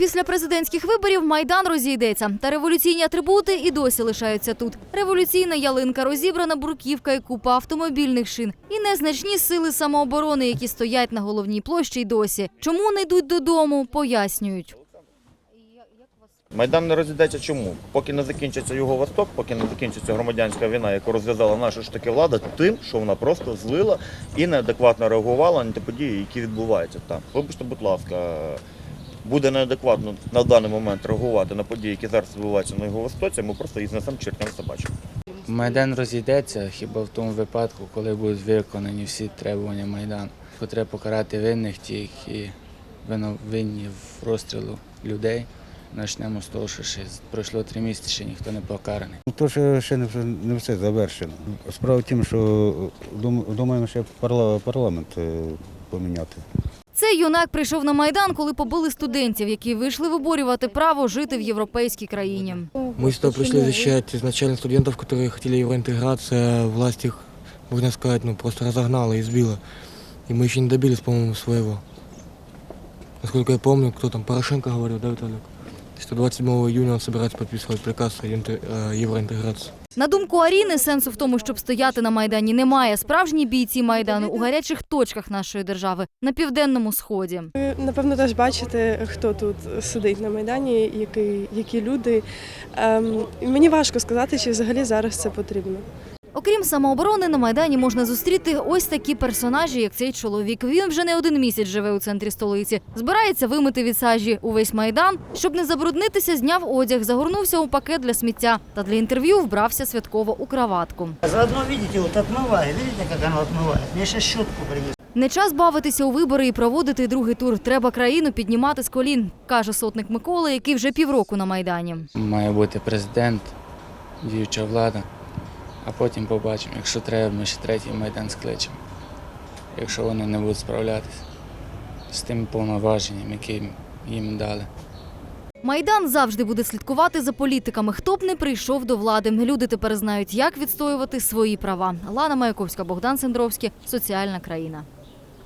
після президентських виборів майдан розійдеться, та революційні атрибути і досі лишаються тут. Революційна ялинка, розібрана бурківка і купа автомобільних шин, і незначні сили самооборони, які стоять на головній площі й досі. Чому не йдуть додому, пояснюють. Майдан не розійдеться чому? Поки не закінчиться його восток, поки не закінчиться громадянська війна, яку розв'язала наша ж таки влада, тим, що вона просто злила і неадекватно реагувала на ті події, які відбуваються там. Вибачте, будь ласка, буде неадекватно на даний момент реагувати на події, які зараз відбуваються на його востоці, ми просто їх знесемо чертям собачим. Майдан розійдеться хіба в тому випадку, коли будуть виконані всі требування Майдану. Треба покарати винних, ті, які винні в розстрілу людей. Почнемо з того, що ще пройшло три місяці, ще ніхто не покараний. Ну, То ще, ще не, все, не все завершено. Справа в тім, що думаємо ще парламент е, поміняти. Цей юнак прийшов на майдан, коли побили студентів, які вийшли виборювати право жити в європейській країні. Мы сюда пришли защищать изначально студентов, которые хотели евроинтеграции, а власть их, можно сказать, ну просто разогнала и сбила. И мы еще не добились, по-моему, своего. Насколько я помню, кто там, Порошенко говорил, да, Виталик? Что 27 июня он собирается подписывать приказ о евроинтеграции. На думку Аріни, сенсу в тому, щоб стояти на майдані, немає. Справжні бійці майдану у гарячих точках нашої держави на південному сході. Ви, Напевно, теж бачите, хто тут сидить на майдані, які, які люди. Ем, мені важко сказати, чи взагалі зараз це потрібно. Окрім самооборони, на майдані можна зустріти ось такі персонажі, як цей чоловік. Він вже не один місяць живе у центрі столиці. Збирається вимити від сажі увесь майдан. Щоб не забруднитися, зняв одяг, загорнувся у пакет для сміття та для інтерв'ю вбрався святково у краватку. Заодно, видите, вот отмывает. Видите, как оно отмывает? Мне сейчас щетку принесу. Не час бавитися у вибори і проводити другий тур. Треба країну піднімати з колін, каже сотник Микола, який вже півроку на майдані. Має бути президент, діюча влада, а потім побачимо. Якщо треба, ми ще третій майдан скличемо. Якщо вони не будуть справлятися з тим повноваженням, які їм дали. Майдан завжди буде слідкувати за політиками. Хто б не прийшов до влади. Люди тепер знають, як відстоювати свої права. Лана Маяковська, Богдан Сендровський, соціальна країна.